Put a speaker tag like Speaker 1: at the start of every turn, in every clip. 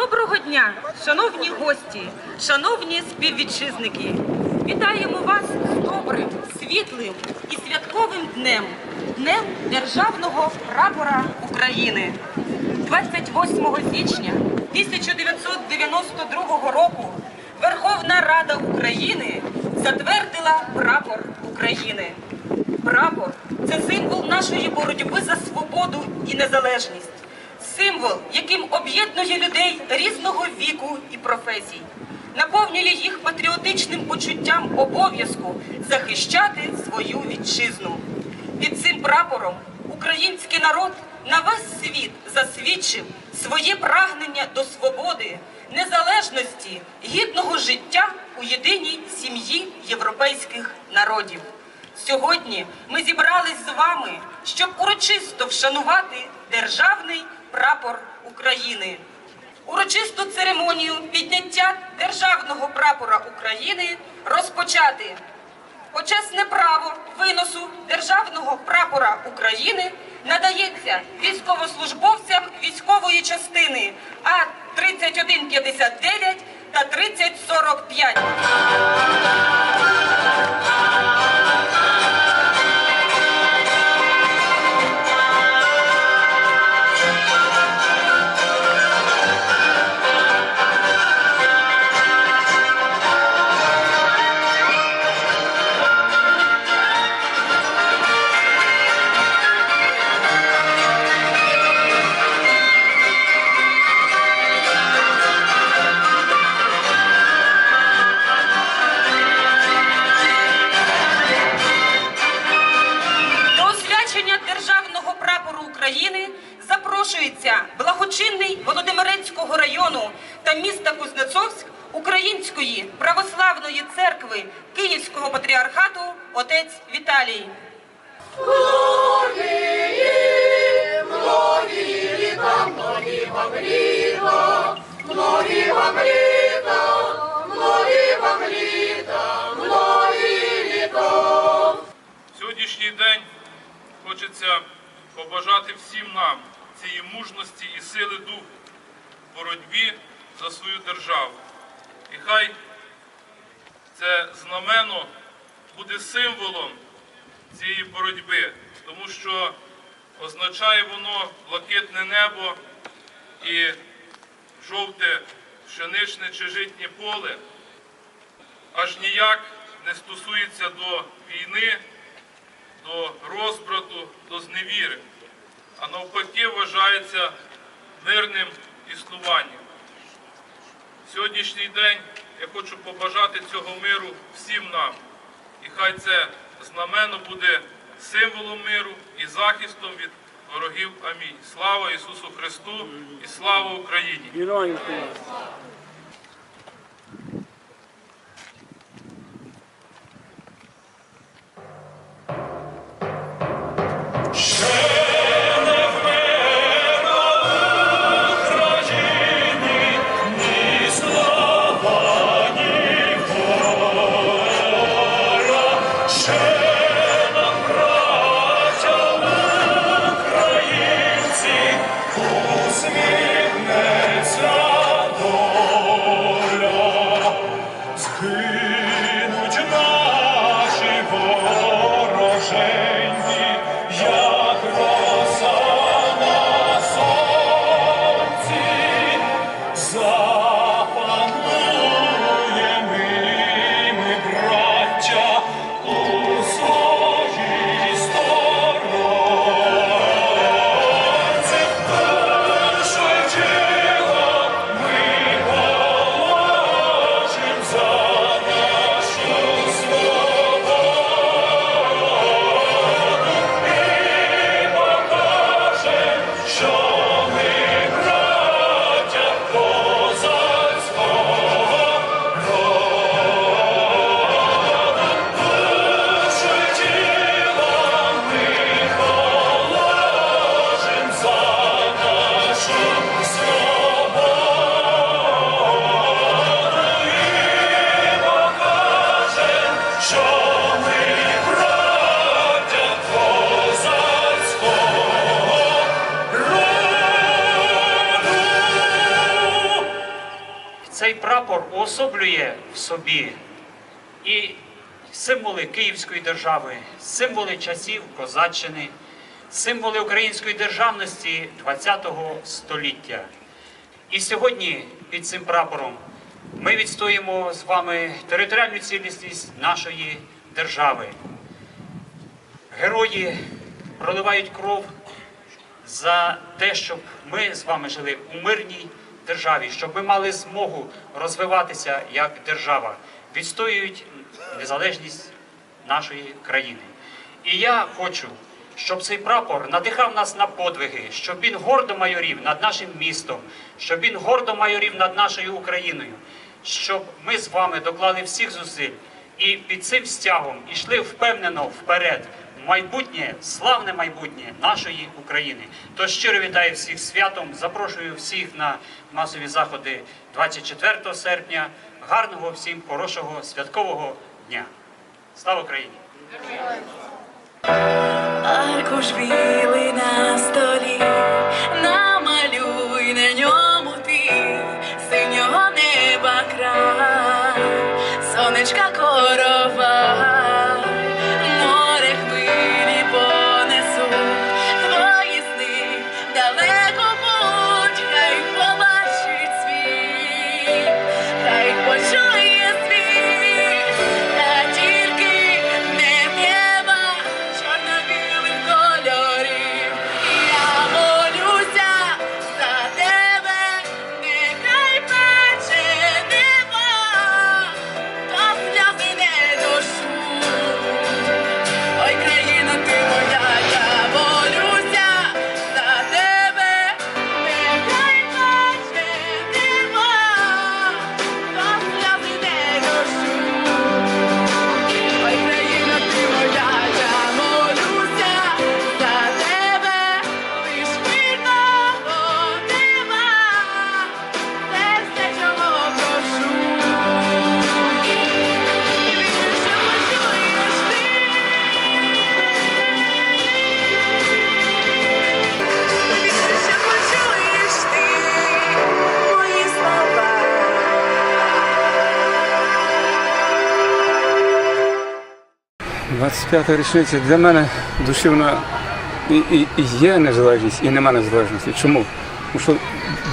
Speaker 1: Доброго дня, шановні гості, шановні співвітчизники. Вітаємо вас з добрим, світлим і святковим днем Днем Державного прапора України. 28 січня 1992 року Верховна Рада України затвердила прапор України. Прапор це символ нашої боротьби за свободу і незалежність, символ, яким об'єднує людей різного віку і професій, наповнює їх патріотичним почуттям обов'язку захищати свою вітчизну. Під цим прапором український народ на весь світ засвідчив своє прагнення до свободи, незалежності, гідного життя у єдиній сім'ї європейських народів. Сьогодні ми зібрались з вами, щоб урочисто вшанувати державний прапор України. Урочисту церемонію підняття державного прапора України розпочати. Почесне право виносу державного прапора України надається військовослужбовцям військової частини А 3159 та 3045. України запрошується благочинний Володимирецького району та міста Кузнецовськ Української православної церкви Київського патріархату отець Віталій.
Speaker 2: Сьогоднішній день хочеться побажати всім нам цієї мужності і сили духу в боротьбі за свою державу. І хай це знамено буде символом цієї боротьби, тому що означає воно блакитне небо і жовте пшеничне чи житнє поле, аж ніяк не стосується до війни, до розбрату, до зневіри, а навпаки вважається мирним існуванням. Сьогоднішній день я хочу побажати цього миру всім нам. І хай це знамено буде символом миру і захистом від ворогів. Амінь. Слава Ісусу Христу і слава Україні!
Speaker 3: Shame.
Speaker 4: Цей прапор уособлює в собі і символи Київської держави, символи часів козаччини, символи української державності ХХ століття. І сьогодні під цим прапором ми відстоїмо з вами територіальну цілісність нашої держави. Герої проливають кров за те, щоб ми з вами жили у мирній державі, щоб ми мали змогу розвиватися як держава, відстоюють незалежність нашої країни. І я хочу, щоб цей прапор надихав нас на подвиги, щоб він гордо майорів над нашим містом, щоб він гордо майорів над нашою Україною, щоб ми з вами доклали всіх зусиль і під цим стягом йшли впевнено вперед майбутнє, славне майбутнє нашої України. Тож щиро вітаю всіх святом. Запрошую всіх на масові заходи 24 серпня. Гарного всім хорошого святкового дня. Слава Україні!
Speaker 3: Аркуш білий на столі,
Speaker 5: 25-та річниця для мене душевна і, і, і є незалежність, і нема незалежності. Чому? Тому що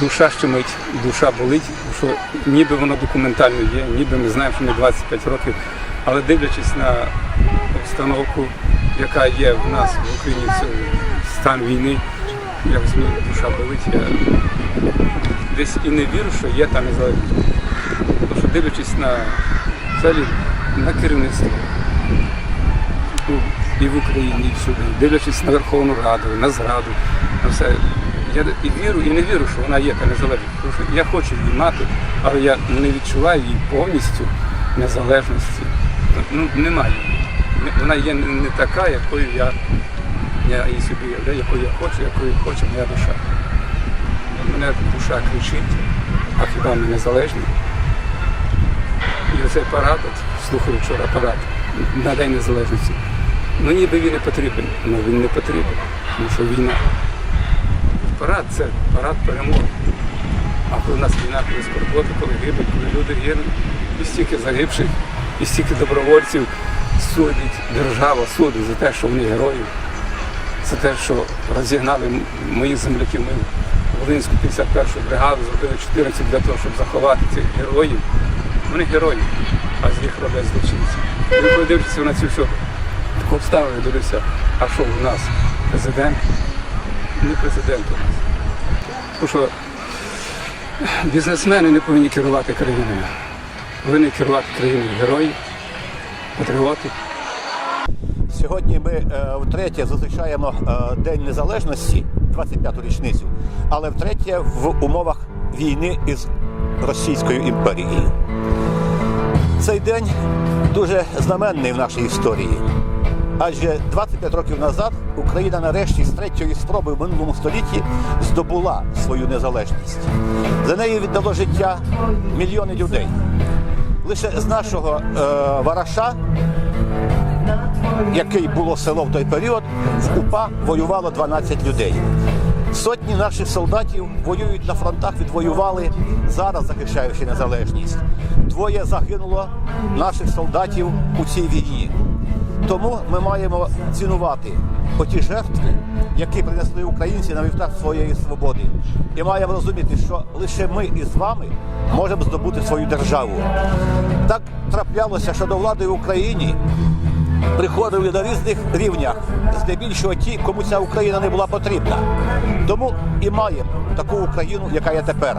Speaker 5: душа щемить, душа болить, тому що ніби воно документально є, ніби ми знаємо, що ми 25 років, але дивлячись на обстановку, яка є в нас в Україні, це стан війни, якось мені душа болить. Я десь і не вірю, що є та незалежність. Тому що дивлячись на взагалі на керівництво, і в Україні, і всюди, дивлячись на Верховну Раду, на зраду, на все. Я і віру, і не вірю, що вона є та незалежність. Тому що я хочу її мати, але я не відчуваю її повністю незалежності. Ну, немає. Вона є не така, якою я, я її собі уявляю, якою я хочу, якою хоче моя душа. Мене душа кричить, а хіба ми незалежні? І оцей парад, слухаю вчора парад на День Незалежності. Ну ніби він не потрібен, але він не потрібен, тому що війна. Парад це парад перемоги. А коли у нас війна, коли скорботи, коли гибель, коли люди гинуть, і стільки загибших, і стільки добровольців судить, держава судить за те, що вони герої, за те, що розігнали моїх земляків, ми Волинську 51-ю бригаду зробили 14 для того, щоб заховати цих героїв. Вони герої, а з них роблять злочинці. І коли на цю всю таку обставину, дивишся, а що у нас? Президент? Не президент у нас. Тому що бізнесмени не повинні керувати країною. Повинні керувати країною герої, патріоти.
Speaker 6: Сьогодні ми е, втретє зустрічаємо е, День Незалежності, 25-ту річницю, але втретє в умовах війни із Російською імперією. Цей день дуже знаменний в нашій історії. Адже 25 років назад Україна нарешті з третьої спроби в минулому столітті здобула свою незалежність. За нею віддало життя мільйони людей. Лише з нашого е, Вараша який було село в той період, в УПА воювало 12 людей. Сотні наших солдатів воюють на фронтах, відвоювали зараз, захищаючи незалежність. Двоє загинуло наших солдатів у цій війні. Тому ми маємо цінувати оті жертви, які принесли українці на вівтах своєї свободи. І маємо розуміти, що лише ми із вами можемо здобути свою державу. Так траплялося, що до влади в Україні приходили на різних рівнях, здебільшого ті, кому ця Україна не була потрібна. Тому і маємо таку Україну, яка є тепер.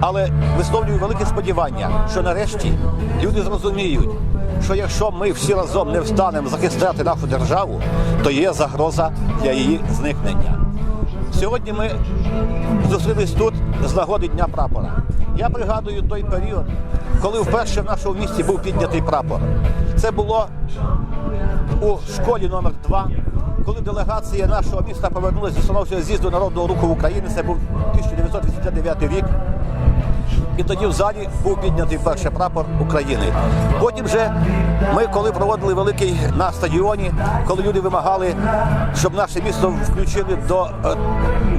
Speaker 6: Але висловлюю велике сподівання, що нарешті люди зрозуміють, що якщо ми всі разом не встанемо захистити нашу державу, то є загроза для її зникнення. Сьогодні ми зустрілись тут з нагоди Дня прапора. Я пригадую той період, коли вперше в нашому місті був піднятий прапор. Це було у школі номер 2 коли делегація нашого міста повернулася з установчого з'їзду народного руху України, це був 1989 рік. І тоді в залі був піднятий перший прапор України. Потім же ми, коли проводили великий на стадіоні, коли люди вимагали, щоб наше місто включили до, е,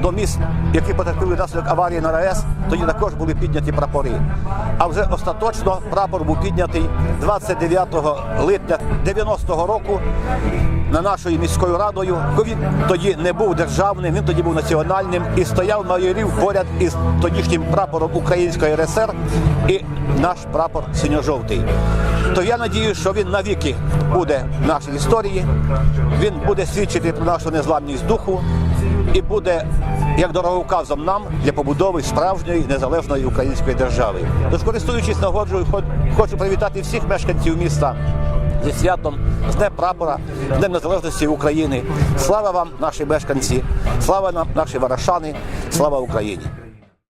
Speaker 6: до міст, які потерпіли внаслідок аварії на РАЕС, тоді також були підняті прапори. А вже остаточно прапор був піднятий 29 липня 90-го року на нашою міською радою. Він тоді не був державним, він тоді був національним і стояв майорів поряд із тодішнім прапором Української РСР і наш прапор синьо-жовтий. То я надію, що він навіки буде в нашій історії. Він буде свідчити про нашу незламність духу і буде як дороговказом нам для побудови справжньої незалежної української держави. Тож, користуючись нагоджою, хо- хочу привітати всіх мешканців міста зі святом, з Днем прапора, з Днем Незалежності України. Слава вам, наші мешканці, слава нам, наші варашани, слава Україні!